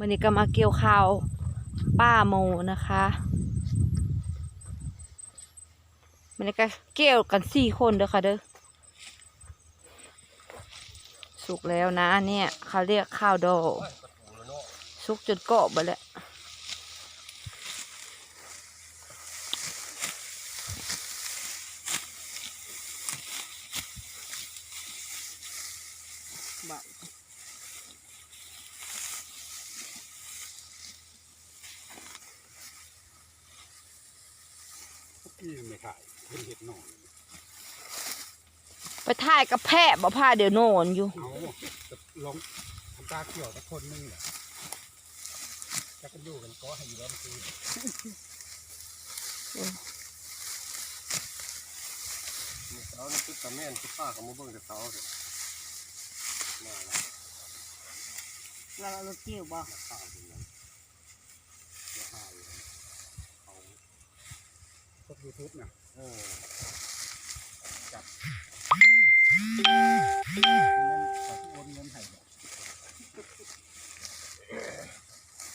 วันนี้ก็มาเกี่ยวข้าวป้าโมนะคะวันนี้ก็เกี่ยวกันสี่คนเด้อค่ะเด้อสุกแล้วนะเนี่ยเขาเรียกข้าวดอกสุกจนเกาะไปแล้ว พี่ไม่ถ่ายเพิ่นเห็ดนอนไปถ่ายกับแพะบ่พาเดี๋ยวนอนอยู่ เอาจะลองทำตาเกี่ยวกับคนนึงแหละจะกันอยู่กันก็ให้อยู่แล้วมันคือเสาเนี่ยคือตะแม่นคือป้ากับมือเบิ่งแต่เสาเถอะมาแล้วเราเราเกี่ยวบ่ข้าวเป็นยังจะหายเอาพวก ยูทูบนะเออจับเงินขอโอนเงินให้บอก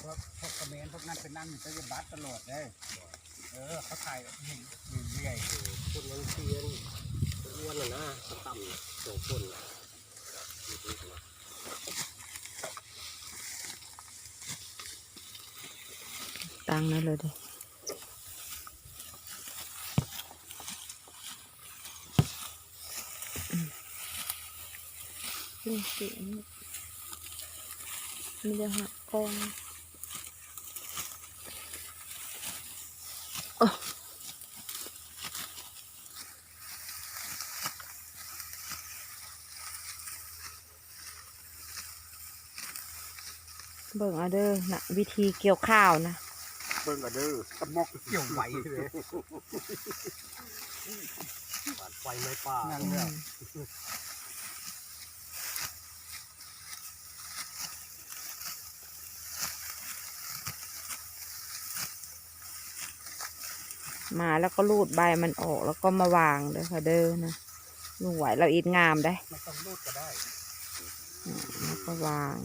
พวกพวกคอมเมนต์พวกนั้นเป็นนั่งอยู่ใต้บัตรตลอดเลย เออเขาถ่ายหนึ่งหนึ่งเรื่อยคนนั้นเทียนอ้วนน่ะนะเขาต่ำสองคนน่ะตังนั่นเลยดิ นี่สิมีเดี๋ยวหักกองเบิ่งเอาเด้อนะวิธีเกี่ยวข้าวนะเบิ่งก็เด้อสมอกเกี่ยวไหวเลยปาดไฟไม่ป่านั่นแหละ มาแล้วก็รูดใบมันออกแล้วก็มาวางเด้อค่ะเด้อนะลุงไหวเราอีดงามได้ไม่ต้องรูดก็ได้อืมแล้วก็วาง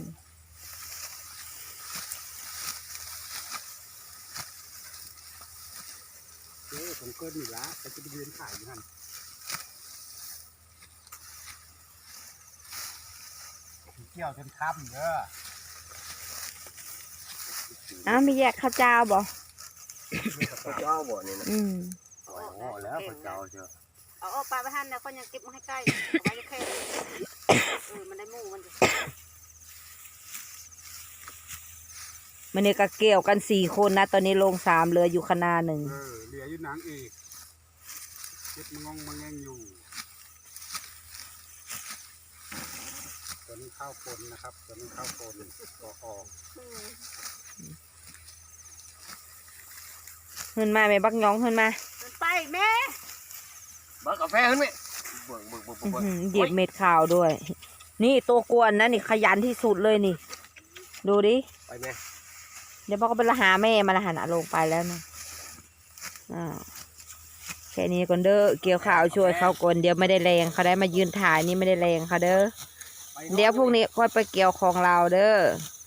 เออผมเกินอยู่ละแต่จะไปยืนถ่ายอยู่นั่นเกี่ยวจนค่ำเด้ออ้าวมีแยกข้าวเจ้าบ่ เจ้าบ่นี่นะอืมอ๋อแล้วพระเจ้าเจ้าเอาออกไปไปหันแล้วก็ยังเก็บมาให้ใกล้เอาไว้แค่เออมันได้หมู่มันจะมันนี่ก็เกี่ยวกันสี่คนนะ ตอนนี้ลงสามเหลืออยู่คณะหนึ่งเออเหลืออยู่นางเอกเก็บมางงมาแงงอยู่ตัวนี้ข้าวปนนะครับตัวนี้ข้าวปนก็ออกอืม ขึ้นมาไหมบักย้องขึ้นมามันไปแม่เบิกกาแฟขึ้นไหมเบิกเบิกเบิกอื้อเบิกหือเหยียบเม็ดขาวด้วย นี่ตัวกวนนะนี่ขยันที่สุดเลยนี่ ดูดิไปไหมเดี๋ยวพ่อก็ไปละหาแม่มาละหันลงไปแล้วนะอ่าแค่นี้ก่อนเด้อเกี่ยวข้าวช่วยเขาก่อนเดี๋ยวไม่ได้แรงเขาได้มายืนถ่ายนี่ไม่ได้แรงเขาเด้อไปเดี๋ยวพรุ่งนี้ค่อยไปเกี่ยวของเราเด้อไ